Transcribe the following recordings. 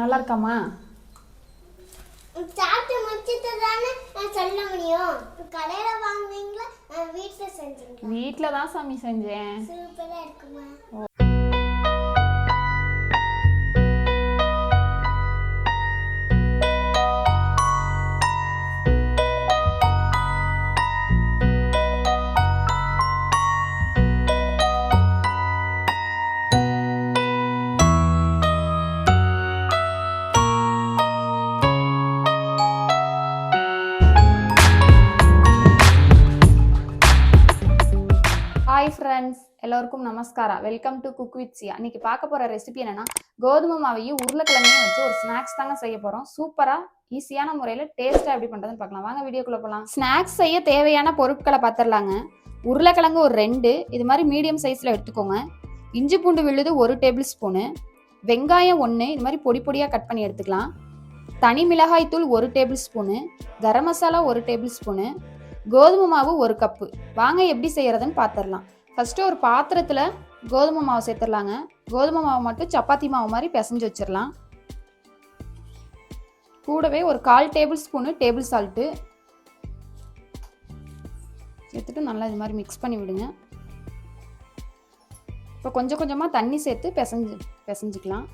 நல்லா இருக்காம்மா சாப்பிட்டு முடிச்சிட்டு தானே நான் சொல்ல முடியும். கடையில் வாங்குவீங்களா? வீட்டில் செஞ்சுருக்கேன். வீட்டில் தான் சாமி செஞ்சேன். சூப்பராக இருக்குமா? ஃப்ரெண்ட்ஸ் எல்லோருக்கும் நமஸ்காரா welcome to cook with Siya இன்னைக்கு பார்க்க போகிற ரெசிபி என்னன்னா கோதுமை மாவையும் உருளைக்கிழமையும் வச்சு ஒரு ஸ்நாக்ஸ் தாங்க செய்ய போகிறோம் சூப்பராக ஈஸியான முறையில் டேஸ்ட்டாக எப்படி பண்ணுறதுன்னு பார்க்கலாம். வாங்க வீடியோக்குள்ளே போகலாம் ஸ்நாக்ஸ் செய்ய தேவையான பொருட்களை பார்த்துடலாங்க உருளைக்கிழங்கு ஒரு ரெண்டு இது மாதிரி மீடியம் சைஸில் எடுத்துக்கோங்க. இஞ்சி பூண்டு விழுது ஒரு டேபிள் ஸ்பூனு வெங்காயம் ஒன்று இது மாதிரி பொடி பொடியாக கட் பண்ணி எடுத்துக்கலாம். தனி மிளகாய் தூள் ஒரு டேபிள் ஸ்பூனு கரம் மசாலா ஒரு டேபிள் ஸ்பூனு கோதுமை மாவு ஒரு கப்பு வாங்க எப்படி செய்யறதுன்னு பார்த்துடலாம் ஃபஸ்ட்டு ஒரு பாத்திரத்தில் கோதுமை மாவு சேர்த்துடலாங்க. கோதுமை மாவு மட்டும் சப்பாத்தி மாவு மாதிரி பிசைஞ்சு வச்சிடலாம். கூடவே ஒரு கால் டேபிள் ஸ்பூனு டேபிள் சால்ட்டு. சேர்த்துட்டு நல்லா இது மாதிரி மிக்ஸ் பண்ணி விடுங்க. இப்போ கொஞ்சம் கொஞ்சமாக தண்ணி சேர்த்து பிசைஞ்சு பிசைஞ்சிக்கலாம்.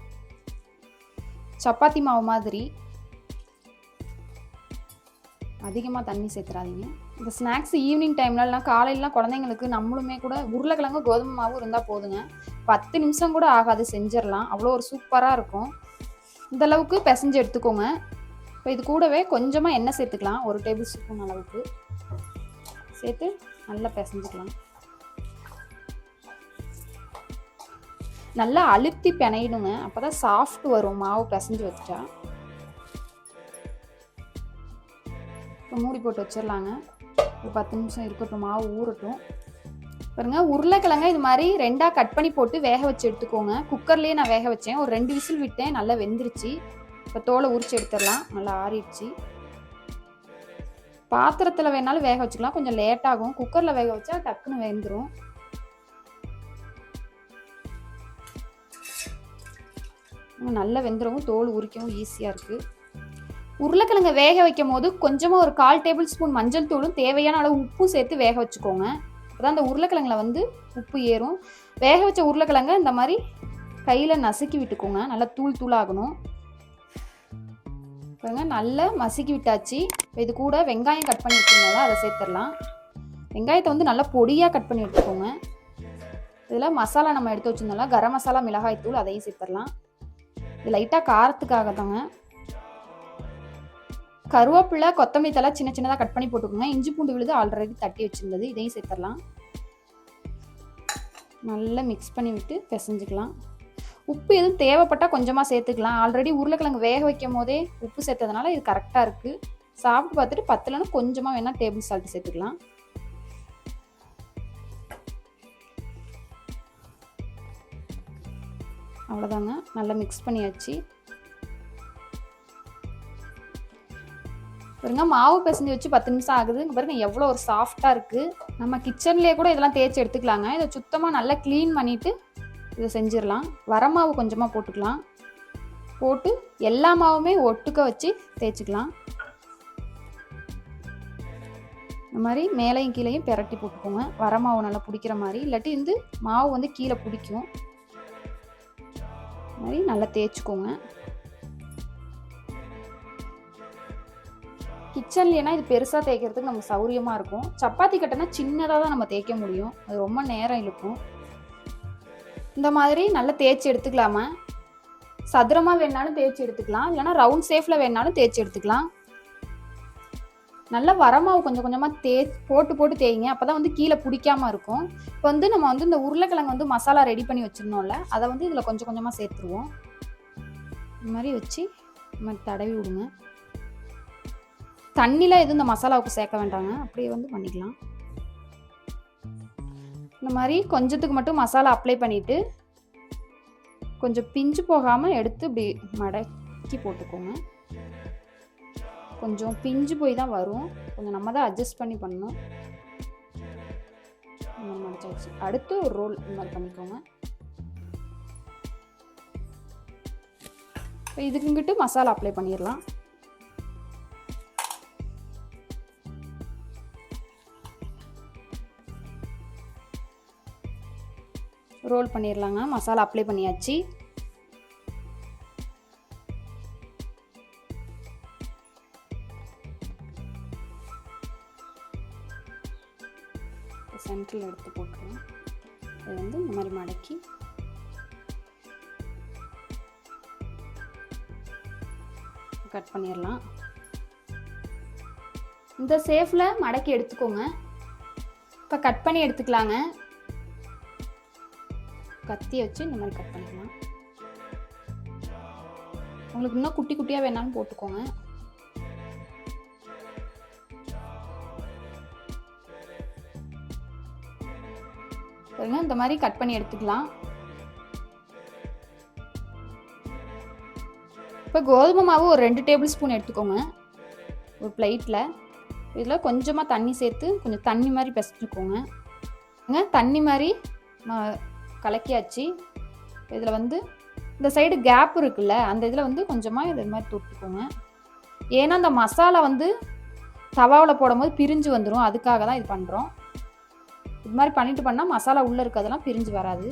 சப்பாத்தி மாவு மாதிரி அதிகமாக தண்ணி சேர்த்துறாதீங்க. இந்த ஸ்நாக்ஸ் ஈவினிங் டைம்லலாம் காலையிலலாம் குழந்தைங்களுக்கு நம்மளுமே கூட உருளைக்கிழங்கு கோதுமை மாவு இருந்தால் போதுங்க. பத்து நிமிஷம் கூட ஆகாது செஞ்சிடலாம். அவ்வளோ ஒரு சூப்பராக இருக்கும். இந்த அளவுக்கு பிசைஞ்சு எடுத்துக்கோங்க. இப்போ இது கூடவே கொஞ்சமாக எண்ணெய் சேர்த்துக்கலாம். ஒரு டேபிள் ஸ்பூன் அளவுக்கு. சேர்த்து நல்லா பிசைஞ்சுக்கலாம். நல்லா அழுத்தி பிணையிடுங்க அப்போ தான் சாஃப்ட் வரும். மாவு பிசைஞ்சு வச்சா. இப்போ மூடி போட்டு வச்சிடலாங்க. ஒரு பத்து நிமிஷம் இருக்கட்டும் மாவு ஊறட்டும். பாருங்க உருளைக்கிழங்க இது மாதிரி ரெண்டாக கட் பண்ணி போட்டு வேக வச்சு எடுத்துக்கோங்க. குக்கர்லேயே நான் வேக வச்சேன். ஒரு ரெண்டு விசில் விட்டேன் நல்லா வெந்துருச்சு. இப்போ தோலை உரிச்சு எடுத்துடலாம். நல்லா ஆறிடுச்சு. பாத்திரத்தில் வேணாலும் வேக வச்சுக்கலாம். கொஞ்சம் லேட் ஆகும். குக்கரில் வேக வச்சா டக்குன்னு வெந்துடும் நல்லா வெந்துடவும் தோல் உரிக்கவும் ஈஸியாக இருக்குது உருளைக்கிழங்க வேக வைக்கும் போது கொஞ்சமாக ஒரு கால் டேபிள் ஸ்பூன் மஞ்சள் தூளும் தேவையான அளவு உப்பும் சேர்த்து வேக வச்சுக்கோங்க. அதான் அந்த உருளைக்கிழங்குல வந்து உப்பு ஏறும். வேக வச்ச உருளைக்கிழங்க இந்த மாதிரி கையில் நசுக்கி விட்டுக்கோங்க. நல்லா தூள் தூளாகணும். பாருங்க நல்லா மசுக்கி விட்டாச்சு. இப்போ இது கூட வெங்காயம் கட் பண்ணி வச்சுருந்தோம்ல அதை சேர்த்துடலாம். வெங்காயத்தை வந்து நல்லா பொடியாக கட் பண்ணி எடுத்துக்கோங்க. இதில் மசாலா நம்ம எடுத்து வச்சுருந்தோம்ல கரம் மசாலா மிளகாய் தூள் அதையும் சேர்த்துடலாம். இது லைட்டாக காரத்துக்காக தாங்க கருவேப்பிலை கொத்தமல்லி தலை சின்ன சின்னதாக கட் பண்ணி போட்டுக்கோங்க. இஞ்சி பூண்டு விழுது ஆல்ரெடி தட்டி வச்சுருந்தது. இதையும் சேர்த்துடலாம். நல்லா மிக்ஸ் பண்ணி விட்டு பிசைஞ்சிக்கலாம். உப்பு எதுவும் தேவைப்பட்டால் கொஞ்சமாக சேர்த்துக்கலாம். ஆல்ரெடி உருளைக்கிழங்கு வேக வைக்கும் போதே உப்பு சேர்த்ததுனால இது கரெக்டாக இருக்குது சாப்பிட்டு பார்த்துட்டு பத்தலைன்னா கொஞ்சமாக வேணால் டேபிள் சால்ட் சேர்த்துக்கலாம். அவ்வளோதாங்க நல்லா மிக்ஸ் பண்ணியாச்சு. பாருங்க மாவு பிசைஞ்சு வச்சு பத்து நிமிஷம் ஆகுது. பாருங்க எவ்வளோ ஒரு சாஃப்டாக இருக்குது நம்ம கிச்சன்லேயே கூட இதெல்லாம் தேய்ச்சி எடுத்துக்கலாங்க. இதை சுத்தமாக நல்லா க்ளீன் பண்ணிவிட்டு இதை செஞ்சிடலாம். வரமாவு கொஞ்சமாக போட்டுக்கலாம். போட்டு எல்லா மாவுமே ஒட்டுக்க வச்சு தேய்ச்சிக்கலாம். இந்த மாதிரி மேலையும் கீழையும் பெரட்டி போட்டுக்கோங்க. வரமாவு நல்லா பிடிக்கிற மாதிரி. இல்லாட்டி வந்து மாவு வந்து கீழே பிடிக்கும். மாதிரி நல்லா தேய்ச்சிக்கோங்க. கிச்சன்லேனா இது பெருசாக தேய்க்கிறதுக்கு நமக்கு சௌரியமாக இருக்கும். சப்பாத்தி கட்டைனா சின்னதாக தான் நம்ம தேய்க்க முடியும். அது ரொம்ப நேரம் இழுக்கும். இந்த மாதிரி நல்லா தேய்ச்சி எடுத்துக்கலாமா. சதுரமாக வேணாலும் தேய்ச்சி எடுத்துக்கலாம். இல்லைனா ரவுண்ட் ஷேஃபில் வேணாலும் தேய்ச்சி எடுத்துக்கலாம். நல்லா வரமாவு கொஞ்சம் கொஞ்சமாக தே போட்டு போட்டு தேய்ங்க. அப்போ தான் வந்து கீழே பிடிக்காம இருக்கும். இப்போ வந்து நம்ம வந்து இந்த உருளைக்கிழங்கு வந்து மசாலா ரெடி பண்ணி வச்சுருந்தோம்ல அதை வந்து இதில் கொஞ்சம் கொஞ்சமாக சேர்த்துருவோம். இந்த மாதிரி வச்சு இந்த மாதிரி தடவி விடுங்க. தண்ணியில் எதுவும் இந்த மசாலாவுக்கு சேர்க்க வேண்டாங்க. அப்படியே வந்து பண்ணிக்கலாம். இந்த மாதிரி கொஞ்சத்துக்கு மட்டும் மசாலா அப்ளை பண்ணிவிட்டு கொஞ்சம் பிஞ்சு போகாமல் எடுத்து இப்படி மடக்கி போட்டுக்கோங்க. கொஞ்சம் பிஞ்சு போய் தான் வரும். கொஞ்சம் நம்ம தான் அட்ஜஸ்ட் பண்ணி பண்ணணும். மடிச்சாச்சு. அடுத்து ஒரு ரோல் இந்த மாதிரி பண்ணிக்கோங்க. இப்போ இதுக்குங்கிட்டு மசாலா அப்ளை பண்ணிடலாம். ரோல் பண்ணிடலாங்க மசாலா அப்ளை பண்ணியாச்சு. சென்டரில் எடுத்து போட்டுருவோம். இது வந்து இந்த மாதிரி மடக்கி. கட் பண்ணிடலாம் இந்த சேஃபில் மடக்கி எடுத்துக்கோங்க. இப்போ கட் பண்ணி எடுத்துக்கலாங்க. கத்தி வச்சு இந்த மாதிரி கட் பண்ணிக்கலாம். உங்களுக்கு இன்னும் குட்டி குட்டியாக வேணாலும் போட்டுக்கோங்க. பாருங்க இந்த மாதிரி கட் பண்ணி எடுத்துக்கலாம். இப்போ கோதுமை மாவு ஒரு ரெண்டு டேபிள் ஸ்பூன் எடுத்துக்கோங்க. ஒரு பிளேட்டில் இதில் கொஞ்சமாக தண்ணி சேர்த்து கொஞ்சம் தண்ணி மாதிரி பிசைஞ்சுக்கோங்க. தண்ணி மாதிரி கலக்கியாச்சு. இதில் வந்து இந்த சைடு கேப் இருக்குல்ல அந்த இதில் வந்து கொஞ்சமாக இது மாதிரி தொட்டுக்கோங்க. ஏன்னா அந்த மசாலா வந்து தவாவில் போடும்போது பிரிஞ்சு வந்துடும் அதுக்காக தான் இது பண்ணுறோம் இது மாதிரி பண்ணிட்டு பண்ணால் மசாலா உள்ளே இருக்கிறதெல்லாம் பிரிஞ்சு வராது.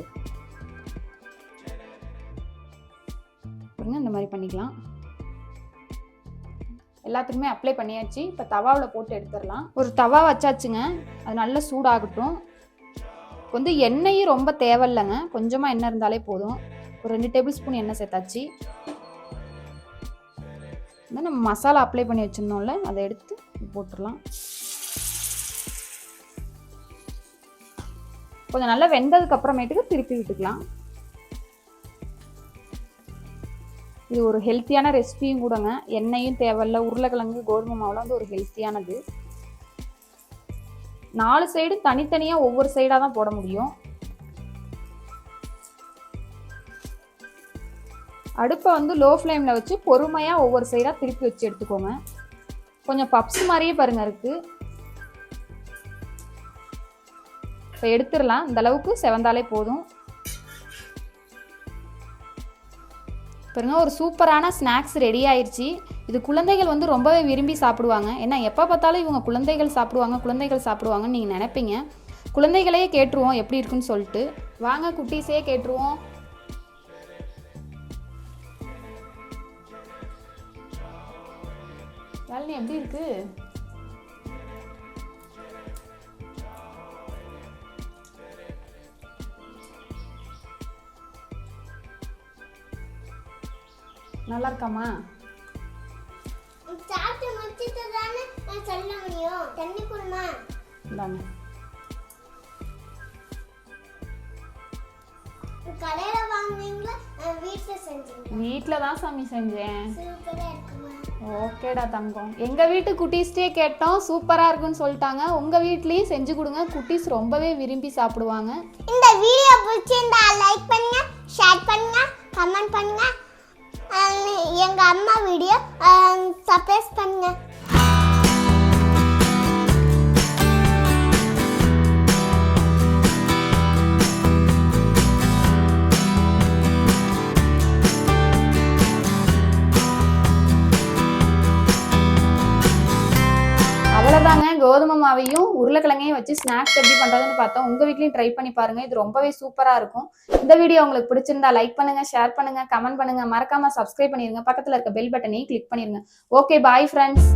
இந்த மாதிரி பண்ணிக்கலாம். எல்லாத்துக்குமே அப்ளை பண்ணியாச்சு. இப்போ தவாவில் போட்டு எடுத்துடலாம். ஒரு தவா வச்சாச்சுங்க. அது நல்லா சூடாகட்டும். வந்து எண்ணெயும் ரொம்ப தேவையில்லைங்க. கொஞ்சமாக எண்ணெய் இருந்தாலே போதும். ஒரு ரெண்டு டேபிள் ஸ்பூன் எண்ணெய் சேர்த்தாச்சு. இந்த நம்ம மசாலா அப்ளை பண்ணி வச்சுருந்தோம்ல அதை எடுத்து போட்டுடலாம். கொஞ்சம் நல்லா வெந்ததுக்கு அப்புறமேட்டுக்கு திருப்பி விட்டுக்கலாம். இது ஒரு ஹெல்த்தியான ரெசிபியும் கூடங்க. எண்ணெயும் தேவையில்ல. உருளைக்கிழங்கு கோதுமை மாவுலாம் வந்து ஒரு ஹெல்த்தியானது நாலு சைடு தனித்தனியாக ஒவ்வொரு சைடாக தான் போட முடியும். அடுப்பை வந்து லோ ஃப்ளேமில் வச்சு பொறுமையாக ஒவ்வொரு சைடாக திருப்பி வச்சு எடுத்துக்கோங்க. கொஞ்சம் பப்ஸ் மாதிரியே பாருங்க இருக்குது இப்போ எடுத்துடலாம். இந்த அளவுக்கு செவந்தாலே போதும். பாருங்க ஒரு சூப்பரான ஸ்நாக்ஸ் ரெடி ஆயிடுச்சு இது குழந்தைகள் வந்து ரொம்பவே விரும்பி சாப்பிடுவாங்க. ஏன்னா எப்போ பார்த்தாலும் இவங்க குழந்தைகள் சாப்பிடுவாங்க குழந்தைகள் சாப்பிடுவாங்கன்னு நீங்கள் நினைப்பீங்க. குழந்தைகளையே கேட்டுருவோம் எப்படி இருக்குன்னு சொல்லிட்டு. வாங்க குட்டீஸே கேட்டுருவோம். வேலை எப்படி இருக்குது நல்லா இருக்காமா சாப்பிட்டு முடிச்சிட்டு தானே நான் சொல்ல முடியும். தண்ணி குடுமா. இந்தாங்க. கடையில வாங்குவீங்களா வீட்டுல செஞ்சீங்களா வீட்டில் தான் சாமி செஞ்சேன். சூப்பரா இருக்குமா? ஓகேடா தங்கம். எங்கள் வீட்டு குட்டீஸ்டே கேட்டோம் சூப்பராக இருக்குன்னு சொல்லிட்டாங்க. உங்கள் வீட்லேயும் செஞ்சு கொடுங்க. குட்டீஸ் ரொம்பவே விரும்பி சாப்பிடுவாங்க. இந்த வீடியோ பிடிச்சிருந்தா லைக் பண்ணுங்க ஷேர் பண்ணுங்க கமெண்ட் பண்ணுங்க. எங்கள் அம்மா வீடியோ சப்ஸ்கிரைப் பண்ணுங்கள் உருளைக்கிழங்கையும் வச்சு ஸ்நாக்ஸ் எப்படி பண்ணுறதுன்னு பார்த்தோம். உங்கள் வீட்லையும் ட்ரை பண்ணி பாருங்கள் இது ரொம்பவே சூப்பராக இருக்கும். இந்த வீடியோ உங்களுக்கு பிடிச்சிருந்தா லைக் பண்ணுங்கள் ஷேர் பண்ணுங்கள் கமெண்ட் பண்ணுங்கள் மறக்காமல் சப்ஸ்கிரைப் பண்ணிடுங்க பக்கத்தில் இருக்க பெல் பட்டனையும் கிளிக் பண்ணிடுங்க ஓகே பாய் ஃப்ரெண்ட்ஸ்